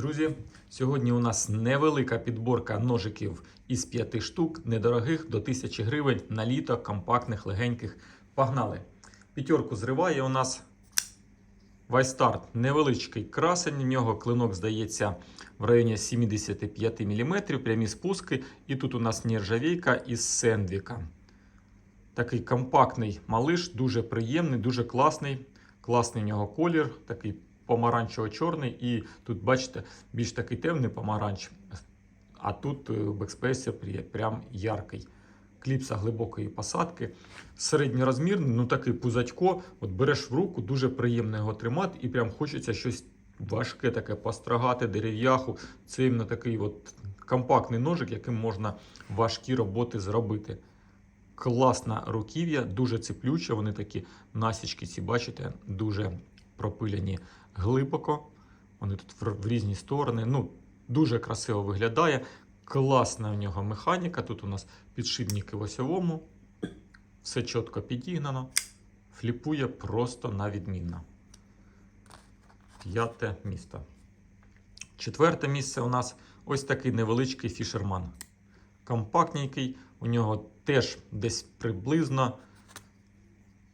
Друзі, сьогодні у нас невелика підборка ножиків із 5 штук, недорогих до 1000 гривень на літо, компактних, легеньких. Погнали! П'ятерку зриває у нас Вайстарт невеличкий красень. У нього клинок здається в районі 75 мм, прямі спуски. І тут у нас нержавійка із сендвіка. Такий компактний малиш, дуже приємний, дуже класний. Класний у нього колір, такий помаранчево-чорний. І тут, бачите, більш такий темний помаранч. А тут е, в бекспейсі прям яркий. Кліпса глибокої посадки. Середньорозмірний, ну такий пузатько. От береш в руку, дуже приємно його тримати, і прям хочеться щось важке таке пострагати, дерев'яху. Це іменно такий от компактний ножик, яким можна важкі роботи зробити. Класна руків'я, дуже циплюча. Вони такі насічки, ці бачите, дуже пропиляні глибоко. Вони тут в, в різні сторони. Ну, дуже красиво виглядає. Класна в нього механіка. Тут у нас підшипники в осьовому. Все чітко підігнано. Фліпує просто на відмінно. П'яте місто. Четверте місце у нас ось такий невеличкий фішерман. Компактненький. У нього теж десь приблизно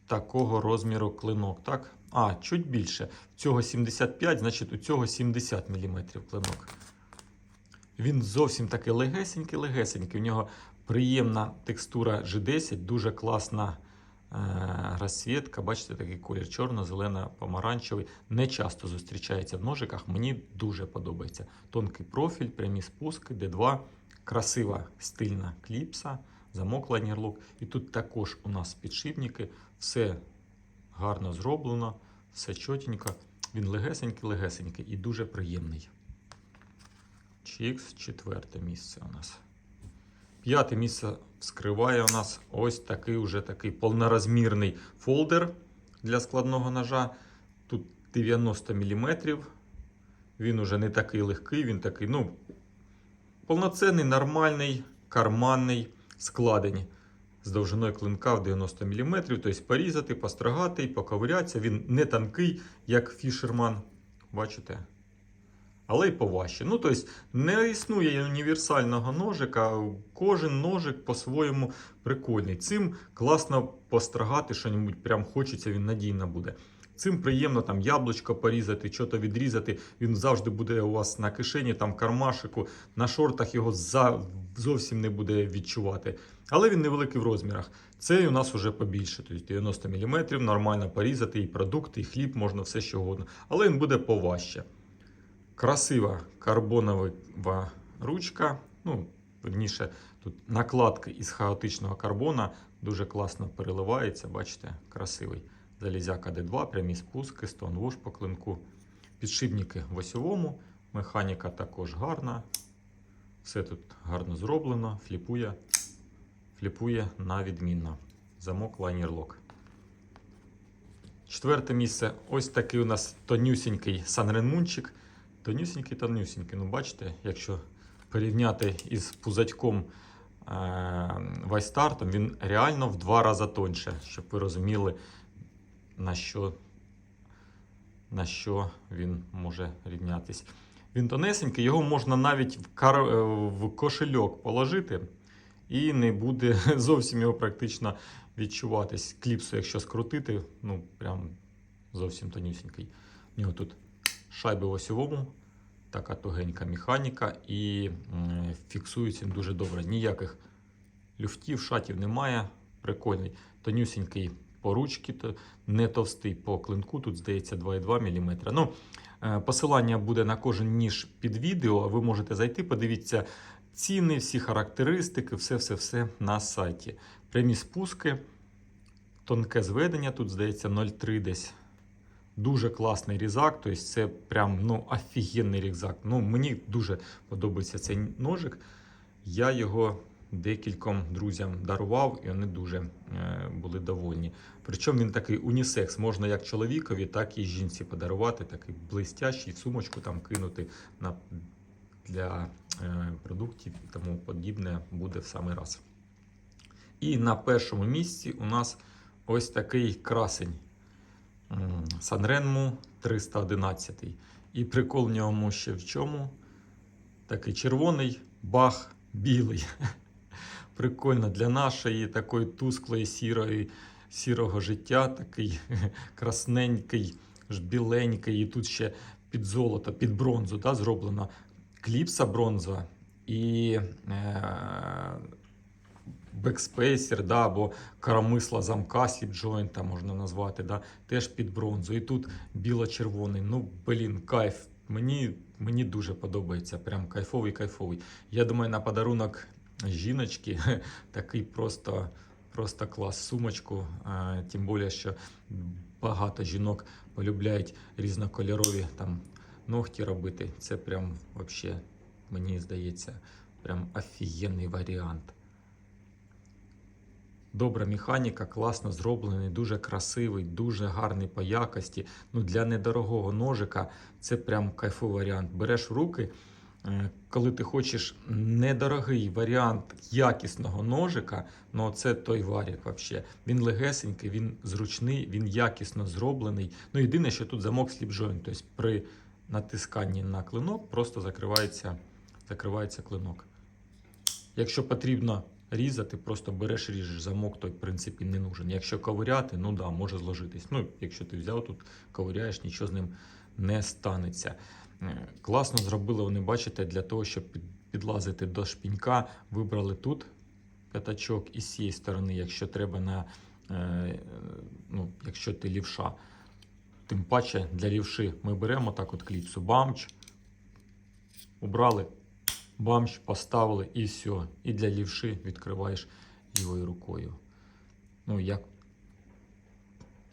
такого розміру клинок. Так? А, чуть більше. В цього 75, значить у цього 70 мм клинок. Він зовсім такий легесенький-легесенький. У нього приємна текстура G10, дуже класна е- розсвітка. Бачите, такий колір чорно-зелено-помаранчевий. Не часто зустрічається в ножиках. Мені дуже подобається. Тонкий профіль, прямі спуски, D2, красива стильна кліпса, замок лайнерлок. І тут також у нас підшипники. Все гарно зроблено, все чотенько. Він легесенький-легесенький і дуже приємний. Чікс, четверте місце у нас. П'яте місце вскриває у нас ось такий уже такий повнорозмірний фолдер для складного ножа. Тут 90 мм. Він уже не такий легкий, він такий, ну, повноцінний, нормальний, карманний складень з довжиною клинка в 90 мм. Тобто порізати, постригати і поковирятися. Він не тонкий, як фішерман. Бачите? але й поважче. Ну, тобто, не існує універсального ножика, кожен ножик по-своєму прикольний. Цим класно пострагати, що прям хочеться, він надійно буде. Цим приємно там яблучко порізати, що то відрізати. Він завжди буде у вас на кишені, там кармашику, на шортах його за, зовсім не буде відчувати. Але він невеликий в розмірах. Цей у нас вже побільше, тобто 90 мм, нормально порізати, і продукти, і хліб, можна все що угодно. Але він буде поважче. Красива карбонова ручка. Ну, верніше, тут накладка із хаотичного карбона дуже класно переливається. Бачите, красивий. Залізяка D2, прямі спуски, стоунвуш по клинку. Підшипники в осьовому. Механіка також гарна. Все тут гарно зроблено, фліпує, фліпує на відмінно. Замок лайнерлок. Четверте місце. Ось такий у нас тонюсінький санренмунчик. Тонюсінький, тонюсінький. Ну, бачите, якщо порівняти із пузатьком е- Вайстартом, він реально в два рази тоньше, щоб ви розуміли, на що, на що він може рівнятись. Він тонесенький, його можна навіть в, кар... в кошельок положити, і не буде зовсім його практично відчуватись. Кліпсу, якщо скрутити, ну прям зовсім тонюсінький. У нього тут шайби в осьовому, така тугенька механіка, і фіксується він дуже добре. Ніяких люфтів, шатів немає. Прикольний. Тонюсінький по ручці, то не товстий по клинку. Тут здається 2,2 мм. Ну, е, посилання буде на кожен ніж під відео. Ви можете зайти, подивіться ціни, всі характеристики, все-все-все на сайті. Прямі спуски, тонке зведення, тут здається 0,3 десь. Дуже класний різак, тобто це прям ну, офігенний різак. Ну, Мені дуже подобається цей ножик. Я його декільком друзям дарував, і вони дуже е, були довольні. Причому він такий унісекс, можна як чоловікові, так і жінці подарувати. Такий блистящий, сумочку там кинути на, для продуктів і тому подібне буде в самий раз. І на першому місці у нас ось такий красень. Санренму 311. І прикол в ньому ще в чому? Такий червоний, бах, білий. Прикольно для нашої такої тусклої сірої, сірого життя, такий красненький, ж біленький, і тут ще під золото, під бронзу да, зроблена кліпса бронзова і е, бекспейсер, да, або коромисла замка сліпджойнта можна назвати, да, теж під бронзу. І тут біло-червоний. Ну, блін, кайф. Мені, мені дуже подобається. Прям кайфовий, кайфовий. Я думаю, на подарунок жіночки такий просто, просто клас. Сумочку. е, Тим більше, що багато жінок полюбляють різнокольорові там ногті робити. Це прям вообще, мені здається, прям офігенний варіант. Добра механіка, класно зроблений, дуже красивий, дуже гарний по якості. Ну, для недорогого ножика це прям кайфовий варіант. Береш в руки, е, коли ти хочеш недорогий варіант якісного ножика, ну це той варік вообще. Він легесенький, він зручний, він якісно зроблений. Ну, єдине, що тут замок сліпджойнт, тобто при натисканні на клинок просто закривається, закривається клинок. Якщо потрібно різати, просто береш ріжеш замок, той в принципі не нужен. Якщо ковиряти, ну да, може зложитись. Ну, якщо ти взяв тут, ковиряєш, нічого з ним не станеться. Е, Класно зробили вони, бачите, для того, щоб підлазити до шпінька, вибрали тут п'ятачок і з цієї сторони, якщо треба на е, ну, якщо ти лівша. Тим паче для лівши ми беремо так от кліпсу, бамч, убрали, бамч, поставили і все. І для лівши відкриваєш лівою рукою. Ну, як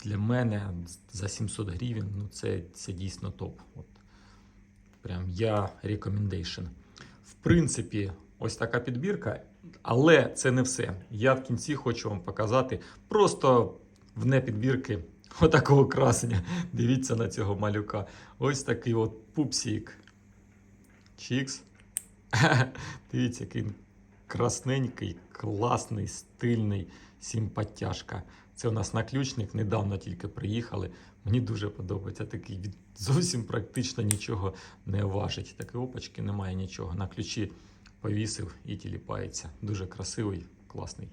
для мене за 700 гривень, ну це, це дійсно топ. От. Прям я recommendation. В принципі, ось така підбірка, але це не все. Я в кінці хочу вам показати просто вне підбірки отакого красення. Дивіться на цього малюка. Ось такий от пупсік. Чікс. Дивіться, який красненький, класний, стильний, симпатяшка. Це у нас наключник, недавно тільки приїхали. Мені дуже подобається такий від зовсім практично нічого не важить. Такої опачки немає нічого. На ключі повісив і тіліпається. Дуже красивий, класний.